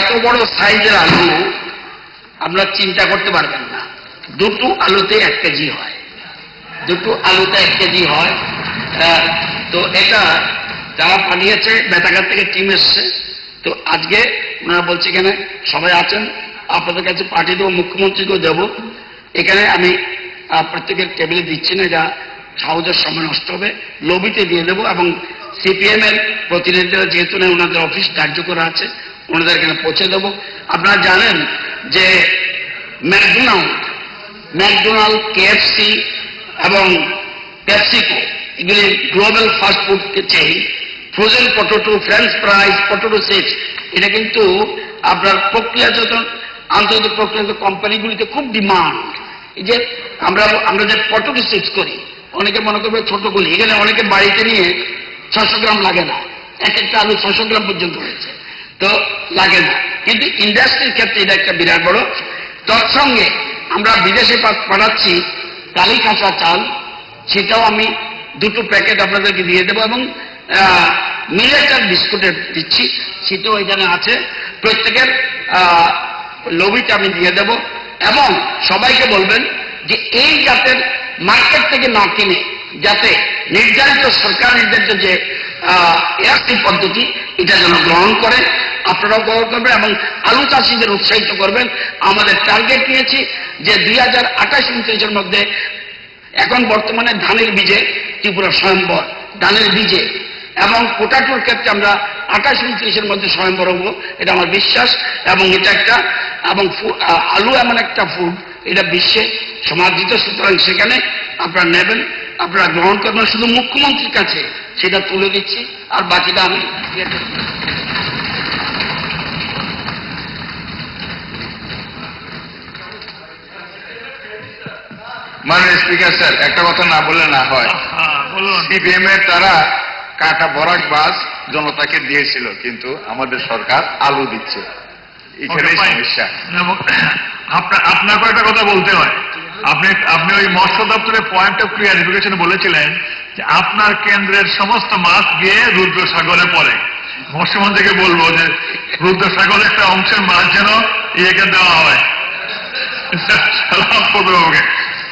এত বড় সাইজের আলু আপনারা চিন্তা করতে পারবেন না। দুটো আলুতে এক কেজি হয়। দুটো আলুতে এক কেজি হয়। তো এটা যারা পাঠিয়েছে বেতাঘাট থেকে টিম এসছে। তো আজকে ওনারা বলছে এখানে সবাই আছেন। আপনাদের কাছে পাঠিয়ে দেবো, মুখ্যমন্ত্রীকেও দেবো। এখানে আমি প্রত্যেকের টেবিলে দিচ্ছি না, যা সহজের সময় নষ্ট হবে। লবিতে দিয়ে দেবো এবং সিপিএম এর প্রতিনিধিরা যেহেতু না ওনাদের অফিস ধার্য করা আছে। ওনাদের এখানে পৌঁছে দেবো। আপনারা জানেন যে ম্যাকডোনাল্ড ম্যাকডোনাল্ড, কেএফসি এবং পেপসিকো, এগুলি global fast food chain frozen potato, French fries potato chips, এটা কিন্তু আপনার প্রক্রিয়াজাত, আন্তর্জাতিক প্রক্রিয়াজাত কোম্পানিগুলিতে খুব ডিমান্ড। এই যে আমরা আমরা যে পটেটো চিপস করি, অনেকে মনে করবে ছোটগুলি এখানে অনেকে বাড়িতে নিয়ে ছশো গ্রাম লাগে না। এক একটা আলু ছশো গ্রাম পর্যন্ত হয়েছে। তো লাগে না। কিন্তু ইন্ডাস্ট্রির ক্ষেত্রে এটা একটা বিরাট বড়। তৎসঙ্গে আমরা বিদেশে পাঠাচ্ছি কালি কাঁচা চাল। সেটাও আমি দুটো প্যাকেট আপনাদেরকে দিয়ে দেবো এবং মিলেটার বিস্কুটের দিচ্ছি। সেটাও এখানে আছে। প্রত্যেকের লবিটা আমি দিয়ে দেব। এবং সবাইকে বলবেন যে এই জাতের মার্কেট থেকে না কিনে যাতে নির্ধারিত সরকার নির্ধারিত যে এআরসি পদ্ধতি, এটা যেন গ্রহণ করে। আপনারাও গ্রহণ করবেন এবং আলু চাষিদের উৎসাহিত করবেন। আমাদের টার্গেট নিয়েছি যে দুই হাজার আঠাশ উনত্রিশের মধ্যে এখন বর্তমানে ধানের বীজে ত্রিপুরা স্বয়ম্বর, ধানের বীজে। এবং পোটাটোর ক্ষেত্রে আমরা আঠাশ উনত্রিশের মধ্যে স্বয়ম্বর হব, এটা আমার বিশ্বাস। এবং এটা একটা, এবং আলু এমন একটা ফুড এটা বিশ্বে সমাদৃত। সুতরাং সেখানে আপনারা নেবেন, আপনারা গ্রহণ করবেন। শুধু মুখ্যমন্ত্রীর কাছে সেটা তুলে দিচ্ছি, আর বাকিটা আমি স্পিকার স্যার একটা কথা না বললে না হয়। সিপিএম এর তারা কাটা বরাক বাস জনতাকে দিয়েছিল কিন্তু আমাদের সরকার আলু দিচ্ছে। সমস্যা। আপনার কয়েকটা কথা বলতে হয়। আপনি আপনি ওই মৎস্য দপ্তরের পয়েন্ট অফ ক্লিয়ারিফিকেশন বলেছিলেন যে আপনার কেন্দ্রের সমস্ত মাছ গিয়ে রুদ্র সাগরে পড়ে। মৎস্যমন্ত্রীকে বলব যে রুদ্র সাগরের একটা অংশের মাছ যেন ইয়েকে দেওয়া হয়। সালাম করবে ওকে